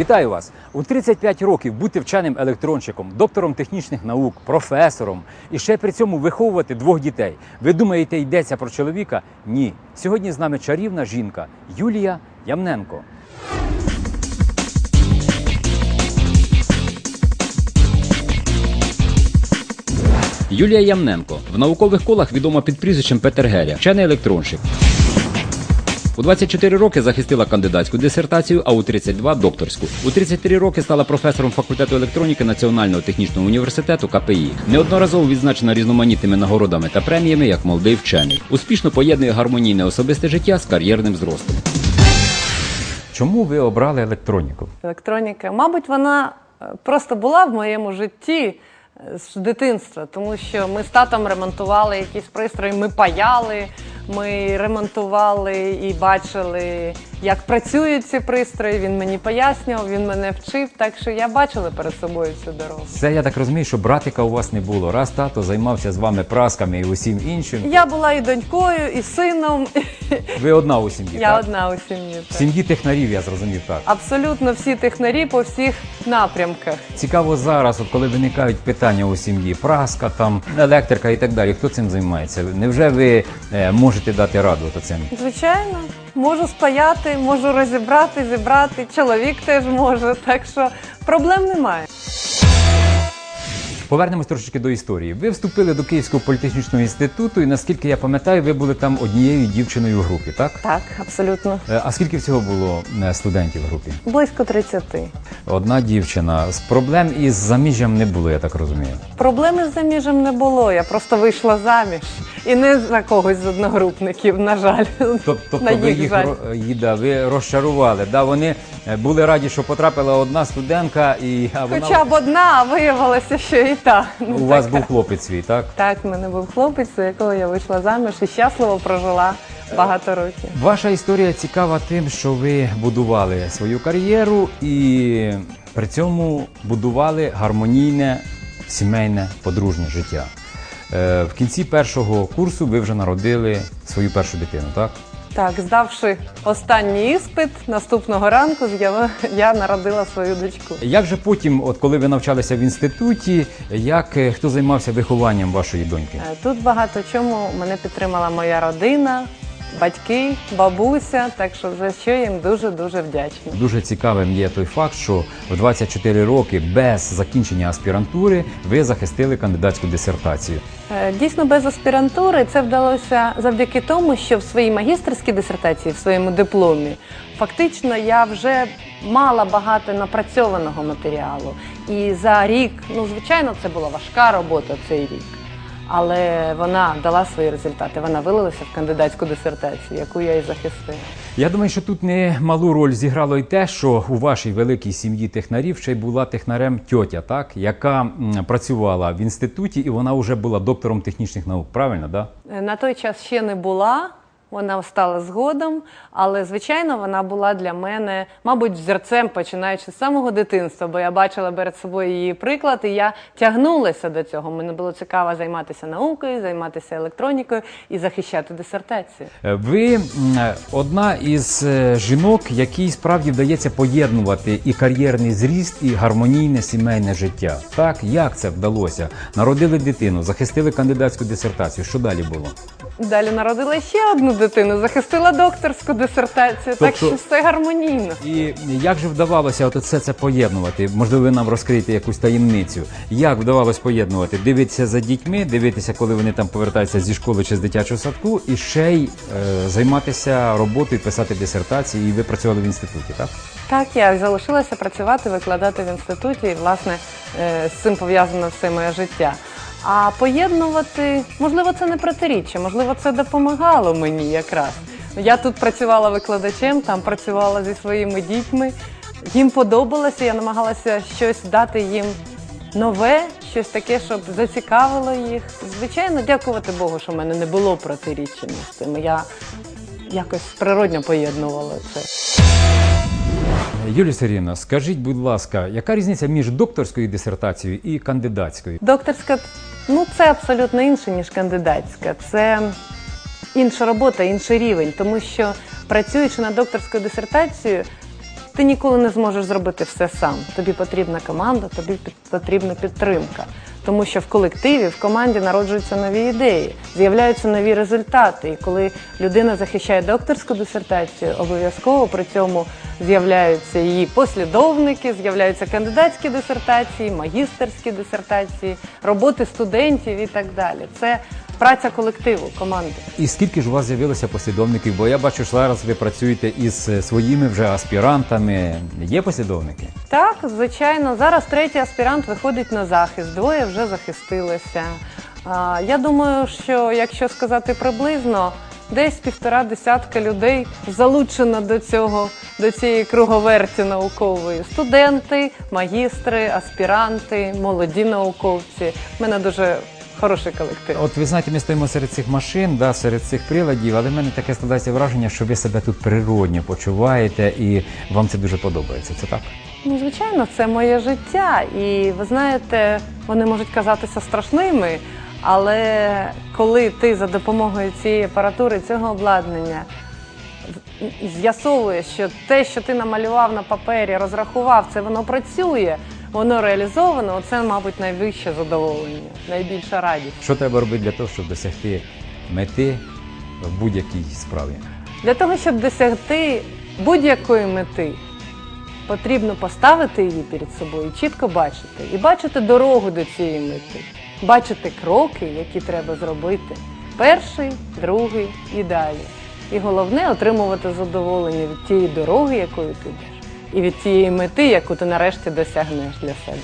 Вітаю вас! У 35 років бути вченим електронщиком, доктором технічних наук, професором і ще при цьому виховувати двох дітей. Ви думаєте, йдеться про чоловіка? Ні. Сьогодні з нами чарівна жінка Юлія Ямненко. Юлія Ямненко в наукових колах відома під прізвищем Петергеля, вчений електронщик. У 24 роки захистила кандидатську дисертацію, а у 32 докторську. У 33 роки стала професором факультету електроніки Національного технічного університету КПІ. Неодноразово відзначена різноманітними нагородами та преміями як молодий вчений. Успішно поєднує гармонійне особисте життя з кар'єрним зростом. Чому ви обрали електроніку? Електроніка, мабуть, вона е, просто була в моєму житті е, з дитинства, тому що ми з татом ремонтували якісь пристрої, ми паяли, ми ремонтували і бачили, як працюють ці пристрої. Він мені пояснював, він мене вчив, так що я бачила перед собою цю дорогу. Це я так розумію, що братика у вас не було. Раз тато займався з вами прасками і усім іншим. Я була і донькою, і сином. Ви одна у сім'ї. Я так? одна у сім'ї. В сім'ї технарів, я зрозумів так. Абсолютно всі технарі по всіх напрямках. Цікаво зараз, от коли виникають питання у сім'ї, праска, там, електрика і так далі. Хто цим займається? Невже ви е, можете дати раду от цим? Звичайно, можу спаяти, можу розібрати, зібрати. Чоловік теж може, так що проблем немає. Повернемось трошечки до історії. Ви вступили до Київського політехнічного інституту, і наскільки я пам'ятаю, ви були там однією дівчиною в групі, так? Так, абсолютно. Е, А скільки всього було е, студентів в групі? Близько 30. Одна дівчина. З проблем із заміжжям не було, я так розумію. Проблеми з заміжем не було. Я просто вийшла заміж. І не за когось з одногрупників, на жаль. Тоб- Тобто на ви їх їх жаль. ро- її, да, ви розчарували. Да, вони е, були раді, що потрапила одна студентка, і а вона Хоча б одна, а виявилося, що і та. не у вас така. був хлопець свій, так? Так, в мене був хлопець, за якого я вийшла заміж і щасливо прожила багато років. Ваша історія цікава тим, що ви будували свою кар'єру і при цьому будували гармонійне сімейне подружнє життя. Е, В кінці першого курсу ви вже народили свою першу дитину, так? Так, здавши останній іспит, наступного ранку я, я народила свою дочку. Як же потім, от коли ви навчалися в інституті, як е, хто займався вихованням вашої доньки? Е, Тут багато чому мене підтримала моя родина, батьки, бабуся, так що за що я їм дуже дуже вдячна. Дуже цікавим є той факт, що в 24 роки без закінчення аспірантури ви захистили кандидатську дисертацію. Е, Дійсно, без аспірантури це вдалося завдяки тому, що в своїй магістерській дисертації, в своєму дипломі, фактично я вже мала багато напрацьованого матеріалу. І за рік, ну звичайно, це була важка робота цей рік. Але вона дала свої результати. Вона вилилася в кандидатську дисертацію, яку я і захистила. Я думаю, що тут не малу роль зіграло й те, що у вашій великій сім'ї технарів ще й була технарем тьотя, так, яка працювала в інституті, і вона вже була доктором технічних наук. Правильно, да? Е, На той час ще не була. Вона стала згодом, але звичайно вона була для мене, мабуть, взірцем, починаючи з самого дитинства, бо я бачила перед собою її приклад, і я тягнулася до цього. Мені було цікаво займатися наукою, займатися електронікою і захищати дисертацію. Е, Ви е, одна із е, жінок, якій справді вдається поєднувати і кар'єрний зріст, і гармонійне сімейне життя. Так, як це вдалося? Народили дитину, захистили кандидатську дисертацію. Що далі було? Далі народила ще одну дитину, захистила докторську дисертацію, так Тобто- що все гармонійно. І як же вдавалося от все це поєднувати? Можливо, ви нам розкриєте якусь таємницю. Як вдавалося поєднувати? Дивитися за дітьми, дивитися, коли вони там повертаються зі школи чи з дитячого садку, і ще й е, займатися роботою, писати дисертації. І ви працювали в інституті, так? Так, я залишилася працювати, викладати в інституті, і власне е, з цим пов'язано все моє життя. А поєднувати, можливо, це не протиріччя, можливо, це допомагало мені якраз. Я тут працювала викладачем, там працювала зі своїми дітьми. Їм подобалося, я намагалася щось дати їм нове, щось таке, щоб зацікавило їх. Звичайно, дякувати Богу, що в мене не було протиріччя між цим. Я якось природньо поєднувала це. Юлія Сергіївна, скажіть, будь ласка, яка різниця між докторською дисертацією і кандидатською? Докторська, ну це абсолютно інше, ніж кандидатська. Це інша робота, інший рівень, тому що працюючи над докторською дисертацією, ти ніколи не зможеш зробити все сам. Тобі потрібна команда, тобі потрібна підтримка. Тому що в колективі, в команді народжуються нові ідеї, з'являються нові результати. І коли людина захищає докторську дисертацію, обов'язково при цьому з'являються її послідовники, з'являються кандидатські дисертації, магістерські дисертації, роботи студентів і так далі. Це праця колективу, команди. І скільки ж у вас з'явилося послідовників? Бо я бачу, що зараз ви працюєте із е, своїми вже аспірантами. Є послідовники? Так, звичайно, зараз третій аспірант виходить на захист, двоє вже захистилися. А, я думаю, що якщо сказати приблизно, десь півтора десятка людей залучено до цього, до цієї круговерті наукової. Студенти, магістри, аспіранти, молоді науковці. У мене дуже хороший колектив. От ви знаєте, ми стоїмо серед цих машин, да, серед цих приладів, але в мене таке складається враження, що ви себе тут природньо почуваєте і вам це дуже подобається. Це так? Ну, звичайно, це моє життя. І ви знаєте, вони можуть казатися страшними, але коли ти за допомогою цієї апаратури, цього обладнання з'ясовуєш, що те, що ти намалював на папері, розрахував, це воно працює, воно реалізовано, оце, мабуть, найвище задоволення, найбільша радість. Що треба робити для того, щоб досягти мети в будь-якій справі? Для того, щоб досягти будь-якої мети, потрібно поставити її перед собою, і чітко бачити, і бачити дорогу до цієї мети, бачити кроки, які треба зробити. Перший, другий і далі. І головне отримувати задоволення від тієї дороги, якою ти йдеш, і від тієї мети, яку ти нарешті досягнеш для себе.